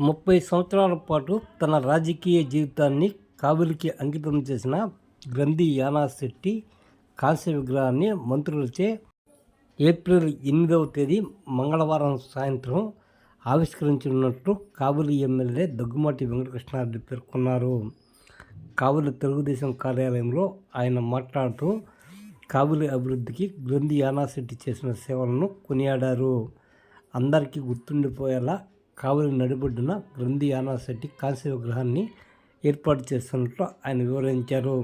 ముప్పై సంవత్సరాల పాటు తన రాజకీయ జీవితాన్ని కాబులికి అంకితం చేసిన గ్రంథి యానా శెట్టి కాంస్య విగ్రహాన్ని మంత్రులచే ఏప్రిల్ ఎనిమిదవ తేదీ మంగళవారం సాయంత్రం ఆవిష్కరించనున్నట్లు కాబులి ఎమ్మెల్యే దగ్గుమాటి వెంకటకృష్ణారెడ్డి పేర్కొన్నారు. కాబులి తెలుగుదేశం కార్యాలయంలో ఆయన మాట్లాడుతూ కాబులి అభివృద్ధికి గ్రంథి యానాశెట్టి చేసిన సేవలను కొనియాడారు. అందరికీ గుర్తుండిపోయేలా కావలి నడిబొడ్డున గ్రంథి యానాశెట్టి కాంస్య విగ్రహాన్ని ఏర్పాటు చేస్తున్నట్లు ఆయన వివరించారు.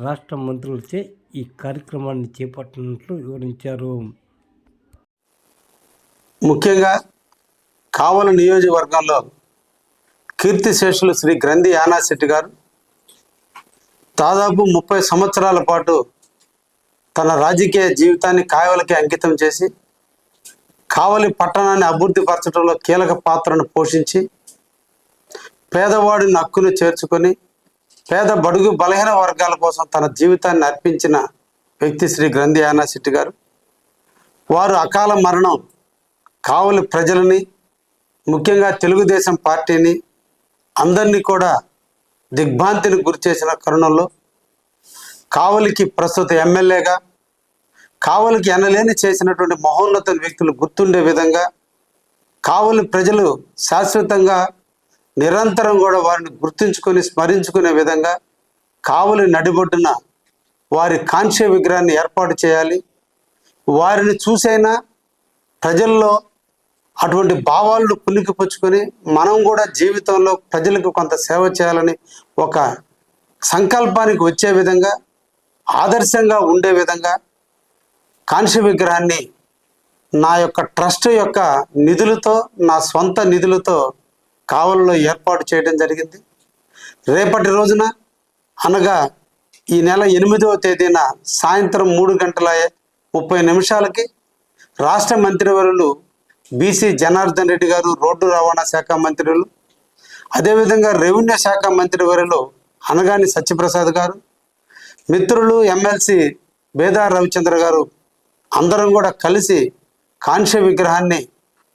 రాష్ట్ర మంత్రులచే ఈ కార్యక్రమాన్ని చేపట్టినట్లు వివరించారు. ముఖ్యంగా కావలి నియోజకవర్గంలో కీర్తిశేషులు శ్రీ గ్రంథి యానాశెట్టి గారు దాదాపు ముప్పై సంవత్సరాల పాటు తన రాజకీయ జీవితాన్ని కావలికి అంకితం చేసి కావలి పట్టణాన్ని అభివృద్ధి పరచడంలో కీలక పాత్రను పోషించి పేదవాడిని హక్కును చేర్చుకొని పేద బడుగు బలహీన వర్గాల కోసం తన జీవితాన్ని అర్పించిన వ్యక్తి శ్రీ గ్రంథి యానాశెట్టి గారు. వారు అకాల మరణం కావలి ప్రజలని ముఖ్యంగా తెలుగుదేశం పార్టీని అందరినీ కూడా దిగ్భ్రాంతిని గురిచేసిన కరుణంలో కావలికి ప్రస్తుత ఎమ్మెల్యేగా కావలికి ఎనలేని చేసినటువంటి మహోన్నత వ్యక్తులు గుర్తుండే విధంగా కావలి ప్రజలు శాశ్వతంగా నిరంతరం కూడా వారిని గుర్తుంచుకొని స్మరించుకునే విధంగా కావలి నడిబొడ్డున వారి కాంస్య విగ్రహాన్ని ఏర్పాటు చేయాలి. వారిని చూసైనా ప్రజల్లో అటువంటి భావాలను పులికిపుచ్చుకొని మనం కూడా జీవితంలో ప్రజలకు కొంత సేవ చేయాలని ఒక సంకల్పానికి వచ్చే విధంగా ఆదర్శంగా ఉండే విధంగా కాంస్య విగ్రహాన్ని నా యొక్క ట్రస్ట్ యొక్క నిధులతో నా సొంత నిధులతో కావలలో ఏర్పాటు చేయడం జరిగింది. రేపటి రోజున అనగా ఈ నెల ఎనిమిదవ తేదీన సాయంత్రం మూడు గంటల ముప్పై నిమిషాలకి రాష్ట్ర మంత్రివర్యులు బీసీ జనార్దన్ రెడ్డి గారు రోడ్డు రవాణా శాఖ మంత్రులు అదేవిధంగా రెవెన్యూ శాఖ మంత్రివర్యులు అనగాని సత్యప్రసాద్ గారు మిత్రులు ఎమ్మెల్సీ బేదార్ రవిచంద్ర గారు అందరం కూడా కలిసి కాంస్య విగ్రహాన్ని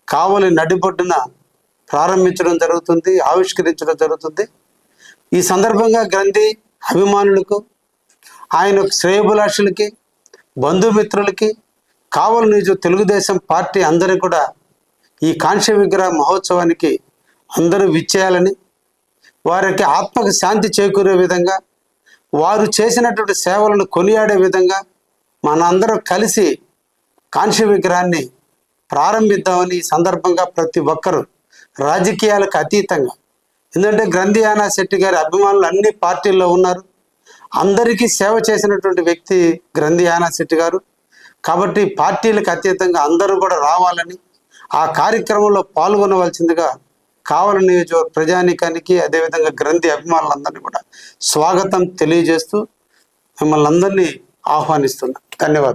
కావలి నడిబొడ్డున ప్రారంభించడం జరుగుతుంది ఆవిష్కరించడం జరుగుతుంది. ఈ సందర్భంగా గ్రంథి అభిమానులకు ఆయన శ్రేయభిలాషులకి బంధుమిత్రులకి కావలి నిజం తెలుగుదేశం పార్టీ అందరూ కూడా ఈ కాంస్య విగ్రహ మహోత్సవానికి అందరూ విచ్చేయాలని వారికి ఆత్మకు శాంతి చేకూరే విధంగా వారు చేసినటువంటి సేవలను కొనియాడే విధంగా మనందరం కలిసి కాంస్య విగ్రహాన్ని ప్రారంభిద్దామని ఈ సందర్భంగా ప్రతి ఒక్కరూ రాజకీయాలకు అతీతంగా ఎందుకంటే గ్రంథి యానా శెట్టి గారి అభిమానులు అన్ని పార్టీల్లో ఉన్నారు. అందరికీ సేవ చేసినటువంటి వ్యక్తి గ్రంథి యానా శెట్టి గారు. కాబట్టి పార్టీలకు అతీతంగా అందరూ కూడా రావాలని ఆ కార్యక్రమంలో పాల్గొనవలసిందిగా కావల నియోజకవర్గ ప్రజానీకానికి అదేవిధంగా గ్రంథి అభిమానులందరినీ కూడా స్వాగతం తెలియజేస్తూ మిమ్మల్ని అందరినీ ఆహ్వానిస్తున్నా. ధన్యవాదాలు.